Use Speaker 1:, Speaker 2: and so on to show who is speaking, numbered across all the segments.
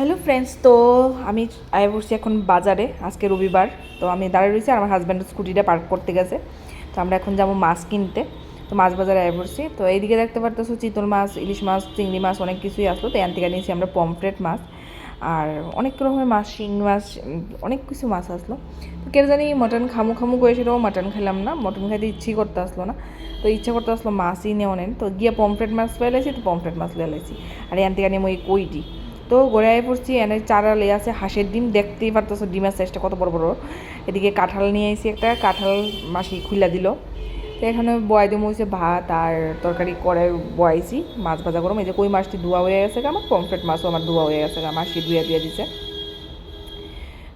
Speaker 1: Hello friends তো আমি আয় বসছি এখন বাজারে, আজকে রবিবার। তো আমি দাঁড়িয়ে রয়েছি, আর আমার হাজব্যান্ড স্কুটিটা পার্ক করতে গেছে। তো আমরা এখন যাব মাছ কিনতে। তো মাছ বাজারে আয় পড়ছি। তো এইদিকে দেখতে পারতেছো চিতল মাছ, ইলিশ মাছ, চিংড়ি মাছ, অনেক কিছুই আসলো। তো এখান থেকে নিয়েছি আমরা পমফ্রেট মাছ। আর অনেক রকমের মাছ, শিং মাছ অনেক কিছু মাছ আসলো। তো কে জানি মটন খামু খামু করে সেটাও মটন খেলাম না। মটন খাইতে ইচ্ছেই করতে আসলো না। তো ইচ্ছা করতে আসলো মাছই নেওয়া নেন তো গিয়ে পমফ্রেট মাছ পেলাইছি তো পমফ্রেট মাছ লেলাইছি আর এখান থেকে নিয়ে ওই কইটি। তো গড়ায় পড়ছি, এনে চারা লে আছে, হাঁসের ডিম, দেখতেই পারতেছো, ডিমের সাইজটা কত বড় বড়। এদিকে কাঁঠাল নিয়ে আইছি একটা, কাঁঠাল মাসি খুলে দিল। তো এখানে বয় দিয়ে হয়েছে ভাত আর তরকারি করে বয়াইছি, মাছ ভাজা করম। এই যে কই মাছটি ধোয়া হয়ে গেছে আমার পমফ্রেট মাছও আমার ধোয়া হয়ে গেছে মাসি ধুয়ে দিয়ে দিছে।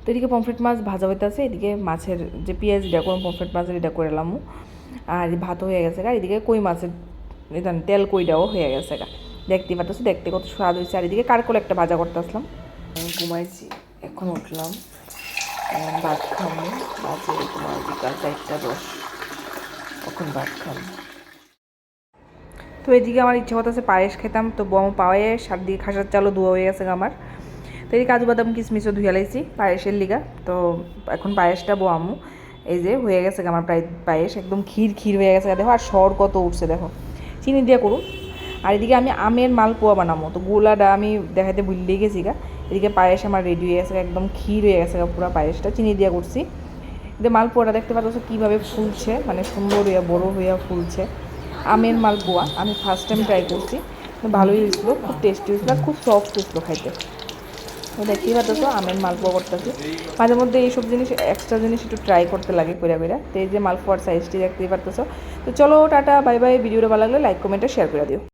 Speaker 1: তো এদিকে পমফ্রেট মাছ ভাজা হইতেছে, এদিকে মাছের যে পেঁয়াজ এটা করুন পমফ্রেট মাছের এটা করে এলাম আর ভাত হয়ে গেছে গা, এদিকে কই মাছের তেল কইটাও হয়ে গেছে গা। দেখতে পাচ্ছি দেখতে কত স্বাদ হয়েছে। আর এদিকে কারকল একটা ভাজা করতে আসলাম ঘুমাইছি এখন উঠলাম। ভাত খাব। বাজে তোমার বিকাল চারটা দশ। এখন ভাত খাব। তো এদিকে আমার ইচ্ছা আছে পায়েস খেতাম তো বম পায়ে সার দিয়ে খাসার চালও ধোয়া হয়ে গেছে আমার। তো এই কাজু বাদাম কিশমিশও ধুয়ে লাইছি পায়েসের লিগা। তো এখন পায়েসটা বোয়ামু। এই যে হয়ে গেছে আমার প্রায় পায়েস একদম ক্ষীর ক্ষীর হয়ে গেছে দেখো আর সর কত উঠছে দেখো। চিনি দিয়ে করুন। আর এদিকে আমি আমের মালপোয়া বানাবো। তো গোলাটা আমি দেখাতে ভুললেই গেছি গা। এদিকে পায়েস আমার রেডি হয়ে গেছে একদম ক্ষীর হয়ে গেছে পুরো পায়েসটা। চিনি দিয়ে করছি। এদিকে মালপোয়াটা দেখতে পাচ্ছ কীভাবে ফুলছে মানে সুন্দর হইয়া, বড় হইয়া ফুলছে। আমের মালপোয়া, আমি ফার্স্ট টাইম ট্রাই করছি। ভালোই হয়েছিল, খুব টেস্টি হয়েছিল খুব সফট হয়েছিল খাইতে। দেখতেই পাচ্ছ আমের মালপোয়া করতেছি। মাঝে মধ্যে এইসব জিনিস এক্সট্রা জিনিস একটু ট্রাই করতে লাগে কইরা কইরা। তো এই যে মালপোয়ার সাইজটি দেখতেই পারতেছো তো চলো, টাটা বাই বাই ভিডিওটা ভালো লাগলে লাইক কমেন্টে শেয়ার করে দিও।